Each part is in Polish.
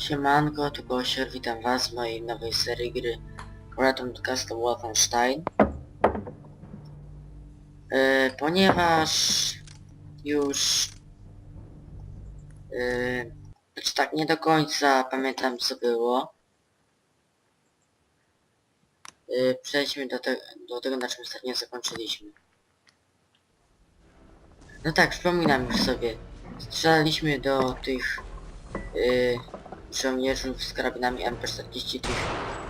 Siemanko, tu Gosier, witam was w mojej nowej serii gry to Castle Wolfenstein. Yy, ponieważ już yy, znaczy tak nie do końca pamiętam co było. Yy, przejdźmy do, te, do tego na czym ostatnio zakończyliśmy. No tak, przypominam już sobie. Strzelaliśmy do tych yy, żołnierzów z karabinami MP40 tych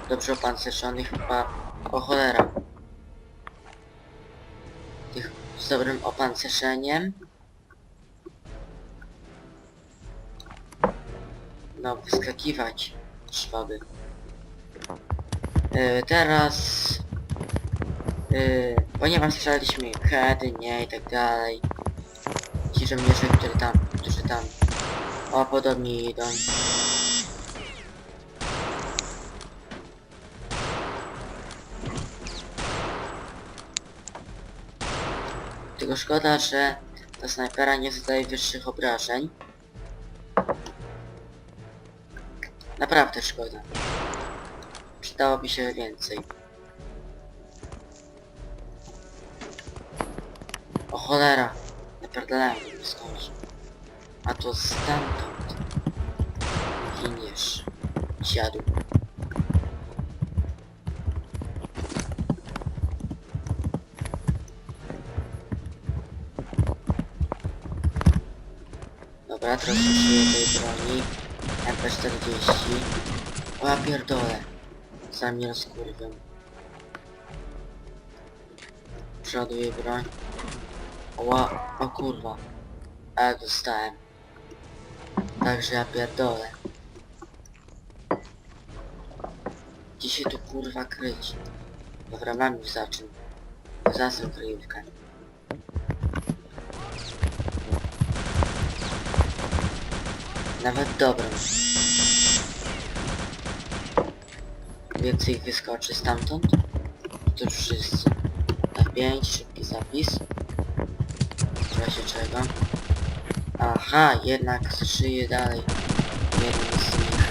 dobrze opancerzonych chyba o cholera. Tych z dobrym opancerzeniem. No, wyskakiwać szwaby. Yy, teraz... Yy, ponieważ strzelaliśmy heady, nie i tak dalej. Ci żołnierze, którzy tam, którzy tam o, podobnie idą. Tylko szkoda, że ta snajpera nie zadaje wyższych obrażeń. Naprawdę szkoda. Przydałoby się więcej. O cholera! Napierdalałem skończy. A to stamtąd giniesz, dziadu. Dobra, teraz użyję tej broni. MP40. O ja pierdolę. Sam mnie rozkurwią. Przoduję broń. Oła, o kurwa. A dostałem. Także ja pierdolę. Gdzie się tu kurwa kryć? Dobra, mam już za czym. Kryjówkę. Nawet dobrą. Więcej wyskoczy stamtąd? To już wszyscy. F5, szybki zapis. W razie czego. Aha, jednak szyję dalej. Jeden z nich.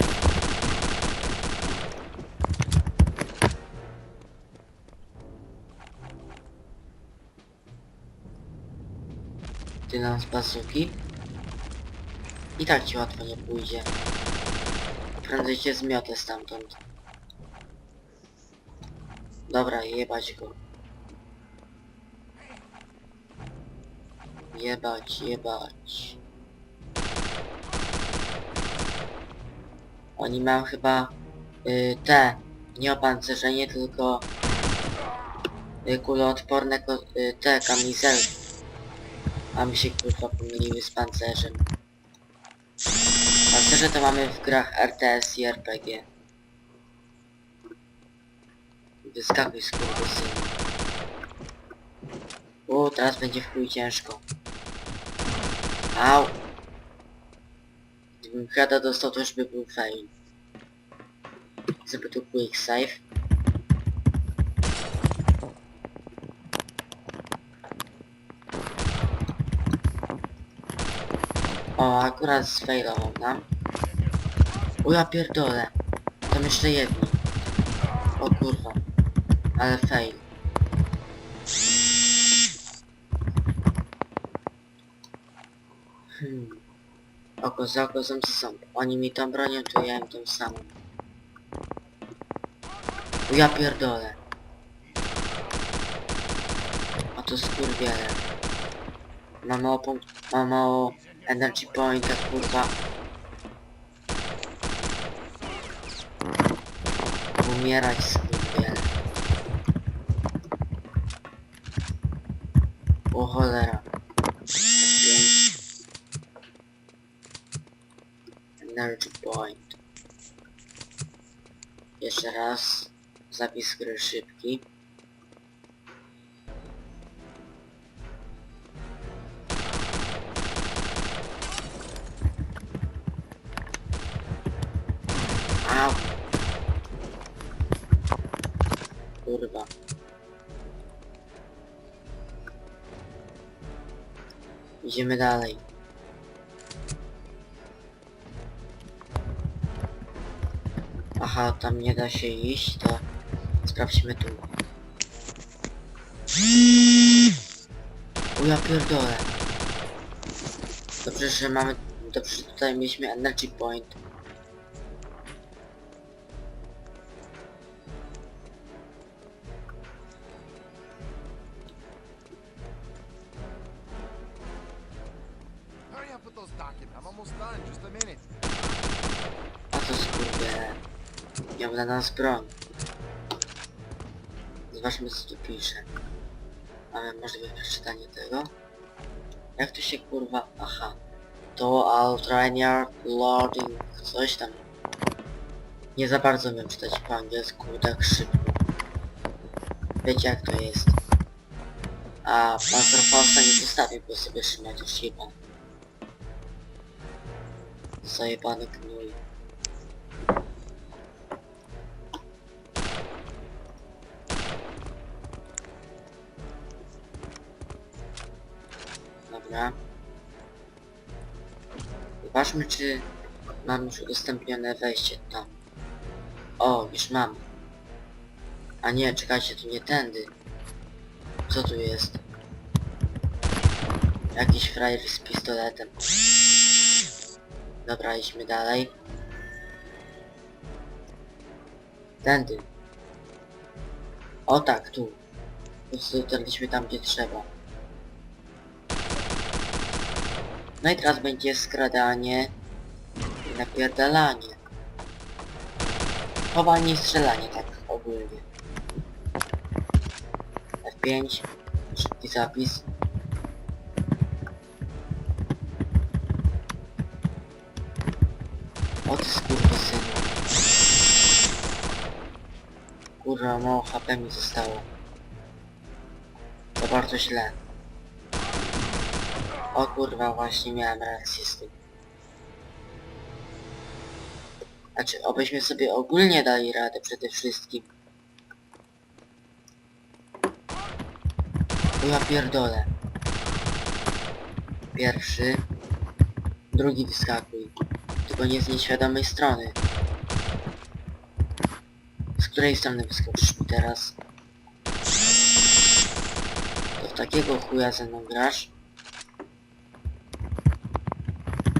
Ty nam z bazuki? I tak ci łatwo nie pójdzie. Prędzej cię zmiotę stamtąd. Dobra, jebać go. Jebać, jebać. Oni mają chyba y, te, nie opancerzenie, tylko y, kuloodporne y, te kamizelki. A mi się kurwa pomyliły z pancerzem. Pancerze to mamy w grach RTS i RPG. Wyskakuj z O, teraz będzie w chuj ciężko. Au! Gdybym heada dostał, to już by był fail. Zrobię tu quick save. O, akurat sfailował nam. O ja pierdolę. Tam jeszcze jedni. O kurwa. Ale fail. Hmm. Oko za oko, ząb za ząb. Oni mi tą bronią, to ja im tą samą. O ja pierdolę. A to skurwiele. Mam mało punkt... Mam mało energy pointa, kurwa. Umierać skurwiele. O cholera. Pięć. Energy point. Jeszcze raz. Zapis gry szybki. Kurwa. Idziemy dalej. Aha, tam nie da się iść, to sprawdźmy tu. O ja pierdolę. Dobrze, że mamy... Dobrze, że tutaj mieliśmy energy point. A to skurde. Miał na nas broń. Zobaczmy co tu pisze. Mamy możliwość przeczytania tego. Jak to się kurwa... Aha. To Altraniar Loading... Coś tam. Nie za bardzo wiem czytać po angielsku tak szybko. Wiecie jak to jest. A Panzerfausta nie zostawił go sobie trzymać już jeban. Zajebany gnój. Dobra. Zobaczmy, czy mam już udostępnione wejście tam. O, już mam. A nie, czekajcie, tu nie tędy. Co tu jest? Jakiś frajer z pistoletem. Dobra, idźmy dalej. Tędy. O tak, tu. Po prostu dotarliśmy tam, gdzie trzeba. No i teraz będzie skradanie i napierdalanie. Chowanie i strzelanie, tak ogólnie. F5, szybki zapis. Skurwysynu. Kurwa, mało HP mi zostało. To bardzo źle. O kurwa, właśnie miałem rację z tym. Znaczy, obyśmy sobie ogólnie dali radę przede wszystkim. Bo ja pierdolę. Pierwszy. Drugi wyskakuj. Tylko nie z nieświadomej strony. Z której strony wyskoczysz mi teraz? To w takiego chuja ze mną grasz?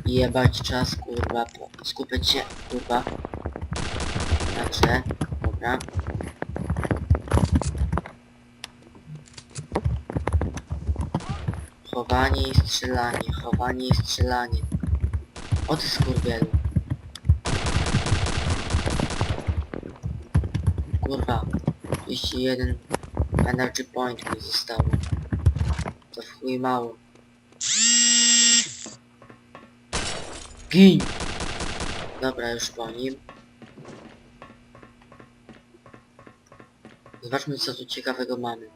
Jebać czas, kurwa, skupiać się, kurwa. Także, dobra. Chowanie i strzelanie, chowanie i strzelanie. O ty skurwielu. Kurwa, 31 energy point mi zostało. To w chuj mało. Gin! Dobra, już po nim. Zobaczmy co tu ciekawego mamy.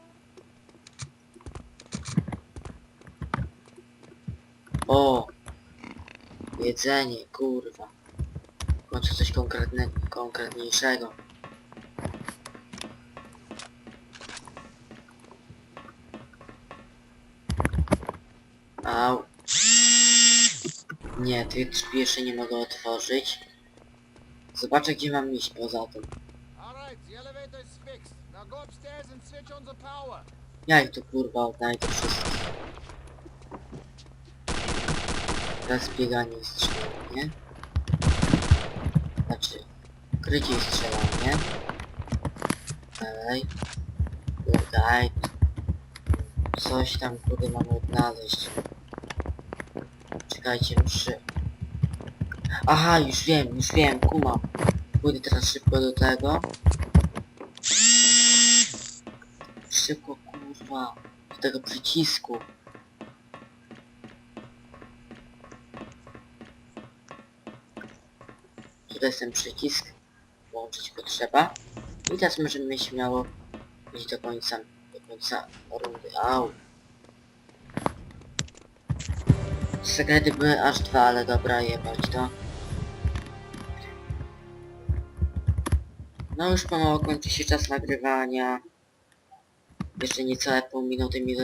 O! Jedzenie, kurwa. W końcu coś konkretne, konkretniejszego. Au. Nie, tych drzwi jeszcze nie mogę otworzyć. Zobaczę gdzie mam iść poza tym. Ja ich tu kurwa odnajdę wszystkich. Teraz bieganie strzelanie. Znaczy, krycie i strzelanie. Dalej. Guide. Coś tam kurde mamy odnaleźć. Czekajcie, muszę... Aha, już wiem, już wiem, kumam. Pójdę teraz szybko do tego. Szybko, kurwa. Do tego przycisku. Tutaj jest ten przycisk. Włączyć go trzeba. I teraz możemy śmiało iść do końca, do końca rundy. Au. Sekrety były aż dwa, ale dobra, jebać to. No już pomału kończy się czas nagrywania. Jeszcze niecałe pół minuty mi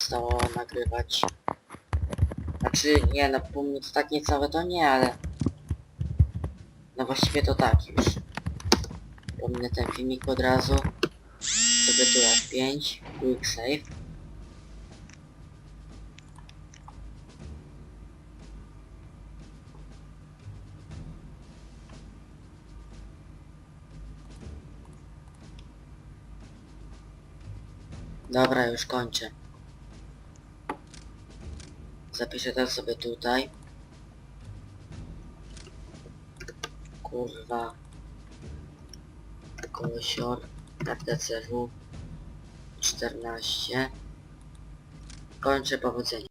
zostało nagrywać. Znaczy, nie, no pół minuty tak niecałe to nie, ale... No właściwie to tak już. pominę ten filmik od razu. Sobie tu F5, quick save. Dobra, już kończę. Zapiszę teraz sobie tutaj. Kurwa. Kolosior. RDCW. 14. Kończę powodzenie.